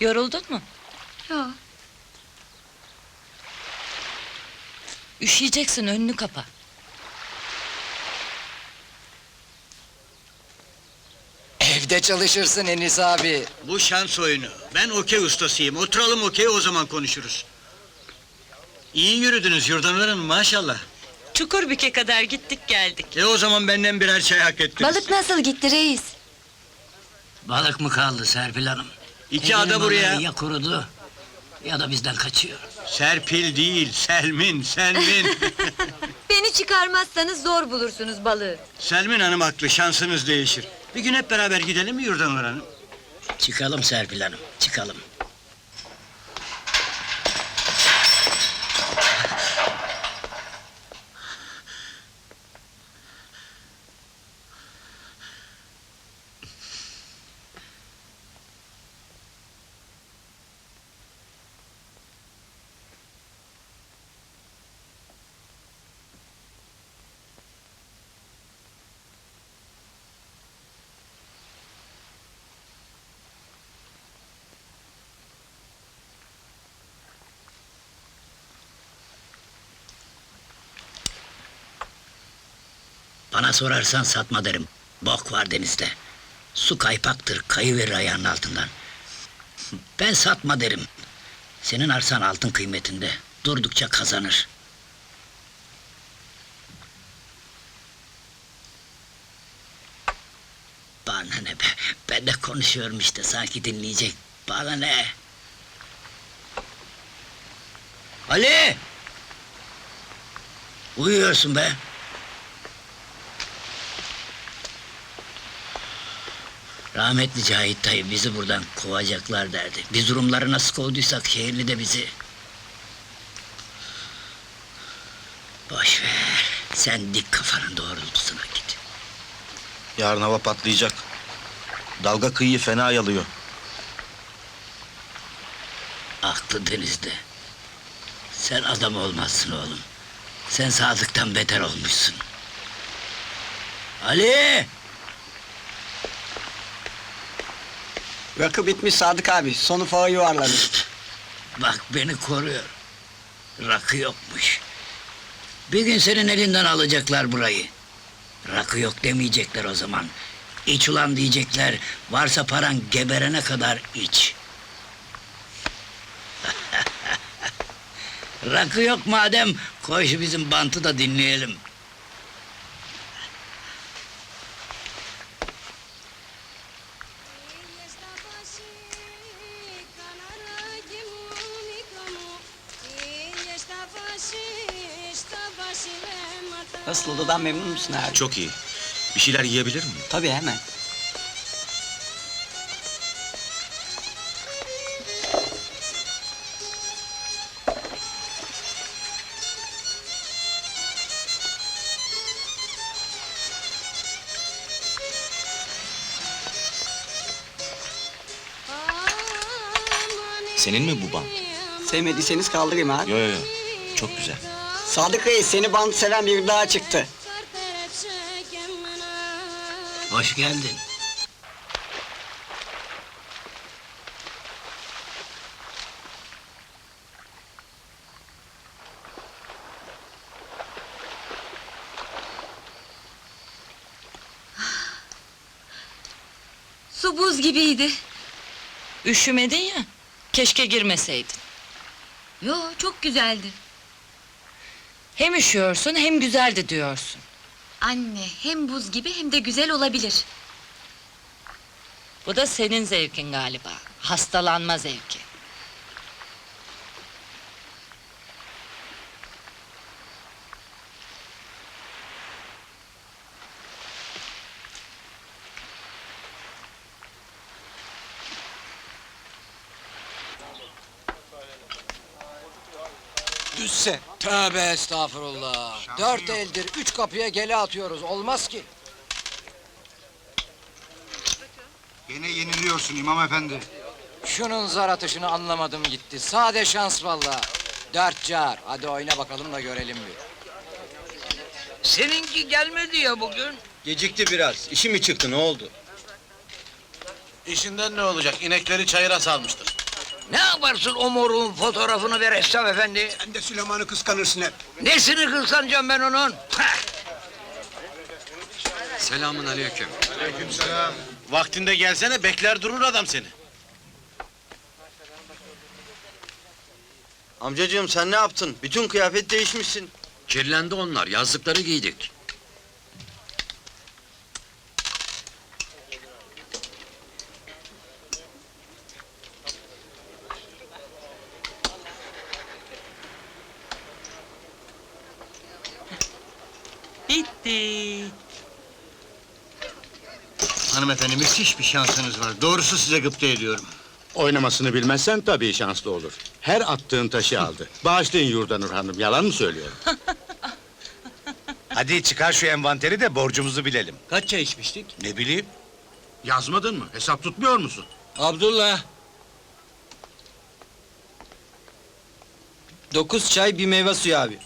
Yoruldun mu? Yok. Üşüyeceksin önünü kapa. Evde çalışırsın Enis abi. Bu şans oyunu. Ben okey ustasıyım. Oturalım okey o zaman konuşuruz. İyi yürüdünüz Yurdanların maşallah. Çukurbük'e kadar gittik geldik. E o zaman benden birer çay hak ettiniz. Balık nasıl gitti reis? Balık mı kaldı Serpil Hanım? İki ada buraya. Ya kurudu ya da bizden kaçıyor. Serpil değil, Selmin, Selmin. Beni çıkarmazsanız zor bulursunuz balığı. Selmin Hanım haklı, şansınız değişir. Bir gün hep beraber gidelim mi Yurdanlar Hanım? Çıkalım Serpil Hanım, çıkalım. Bana sorarsan satma derim. Bok var denizde. Su kaypaktır, kayıverir ayağının altından. Ben satma derim. Senin arsan altın kıymetinde. Durdukça kazanır. Bana ne be? Ben de konuşuyorum işte sanki dinleyecek. Bana ne? Ali! Uyuyorsun be. Rahmetli Cahit dayı bizi buradan kovacaklar derdi. Biz Rumları nasıl kovduysak şehirli de bizi. Boş ver. Sen dik kafanın doğrultusuna git. Yarın hava patlayacak. Dalga kıyıyı fena yalıyor. Aklı denizde. Sen adam olmazsın oğlum. Sen sadıktan beter olmuşsun. Ali! Rakı bitmiş Sadık abi. Sonu fağı yuvarladı. Bak beni koruyor. Rakı yokmuş. Bir gün senin elinden alacaklar burayı. Rakı yok demeyecekler o zaman. İç ulan diyecekler. Varsa paran geberene kadar iç. Rakı yok madem koş bizim bantı da dinleyelim. Nasıl odadan memnun musun abi? Çok iyi. Bir şeyler yiyebilir miyim? Tabii hemen. Senin mi bu bant? Sevmediyseniz kaldırayım abi. Yo yo yo. Çok güzel. Sadık Reis seni bant seven bir daha çıktı. Hoş geldin. Su buz gibiydi. Üşümedin ya. Keşke girmeseydin. Yo çok güzeldi. Hem üşüyorsun hem güzeldi diyorsun. Anne hem buz gibi hem de güzel olabilir. Bu da senin zevkin galiba. Hastalanma zevki. Düşse. Tövbe estağfurullah. Dört eldir üç kapıya gele atıyoruz. Olmaz ki. Gene yeniliyorsun imam efendi. Şunun zar atışını anlamadım gitti. Sade şans vallahi. Dört car. Hadi oyna bakalım da görelim bir. Seninki gelmedi ya bugün. Gecikti biraz. İşi mi çıktı ne oldu? İşinden ne olacak? İnekleri çayıra salmıştır. Ne yaparsın o morun fotoğrafını ver Esnaf efendi? Sen de Süleyman'ı kıskanırsın hep. Nesini kıskanacağım ben onun? Selamun aleyküm. Vaktinde gelsene bekler durur adam seni. Amcacığım sen ne yaptın? Bütün kıyafet değişmişsin. Kirlendi onlar, yazlıkları giydik. Hanımefendi müthiş bir şansınız var. Doğrusu size gıpta ediyorum. Oynamasını bilmezsen tabii şanslı olur. Her attığın taşı aldı. Bağışlayın Yurdanur Hanım, yalan mı söylüyorum? Hadi çıkar şu envanteri de borcumuzu bilelim. Kaç çay içmiştik? Ne bileyim? Yazmadın mı? Hesap tutmuyor musun? Abdullah. Dokuz çay bir meyve suyu abi.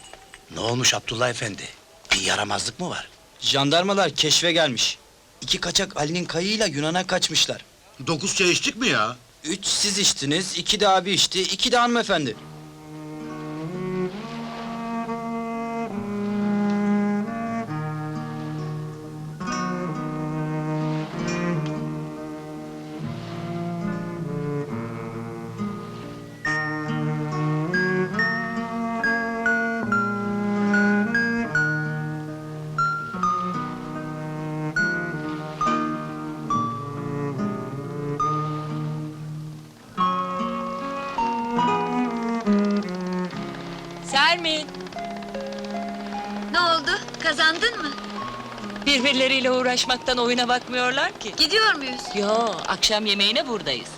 Ne olmuş Abdullah Efendi? Bir yaramazlık mı var? Jandarmalar keşfe gelmiş. İki kaçak Ali'nin kayığıyla Yunan'a kaçmışlar. Dokuz çay içtik mi ya? Üç siz içtiniz, iki de abi içti, iki de hanımefendi. Sermin, Ne oldu? Kazandın mı? birbirleriyle uğraşmaktan oyuna bakmıyorlar ki. Gidiyor muyuz? Yo, akşam yemeğine buradayız.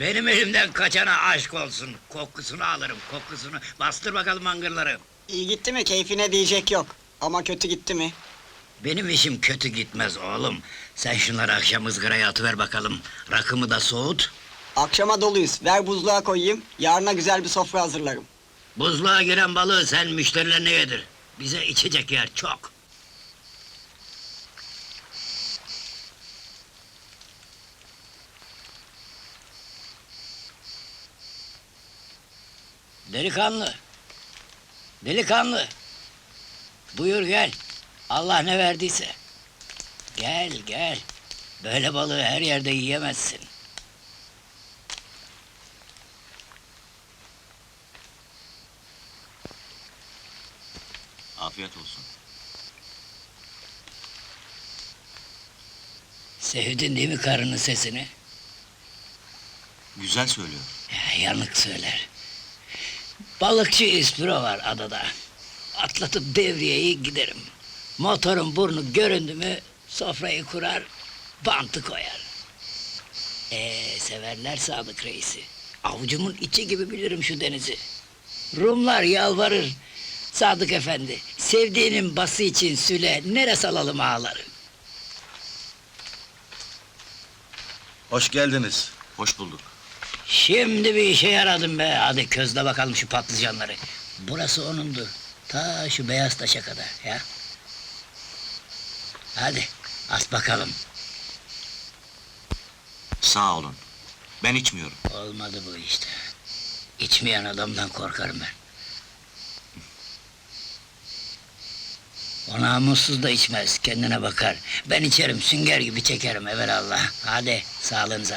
Benim elimden kaçana aşk olsun. Kokusunu alırım, kokusunu. Bastır bakalım mangırları. İyi gitti mi keyfine diyecek yok. Ama kötü gitti mi? Benim işim kötü gitmez oğlum. Sen şunları akşam ızgaraya atıver bakalım. Rakımı da soğut. Akşama doluyuz. Ver buzluğa koyayım. Yarına güzel bir sofra hazırlarım. Buzluğa giren balığı sen müşterilerine yedir. Bize içecek yer çok. Delikanlı. Delikanlı. Buyur gel. Allah ne verdiyse. Gel gel. Böyle balığı her yerde yiyemezsin. Afiyet olsun. Sevdin değil mi karının sesini? Güzel söylüyor. Ya, yanık söyler. Balıkçı İspiro var adada. Atlatıp devriyeyi giderim. Motorun burnu göründü mü sofrayı kurar, bantı koyar. Ee, severler Sadık Reis'i. Avucumun içi gibi bilirim şu denizi. Rumlar yalvarır. Sadık Efendi, sevdiğinin bası için süle, nere salalım ağları? Hoş geldiniz. Hoş bulduk. Şimdi bir işe yaradım be. Hadi közle bakalım şu patlıcanları. Burası onundu. Ta şu beyaz taşa kadar ya. Hadi as bakalım. Sağ olun. Ben içmiyorum. Olmadı bu işte. İçmeyen adamdan korkarım ben. O namussuz da içmez, kendine bakar. Ben içerim, sünger gibi çekerim evelallah. Hadi, sağlığınıza.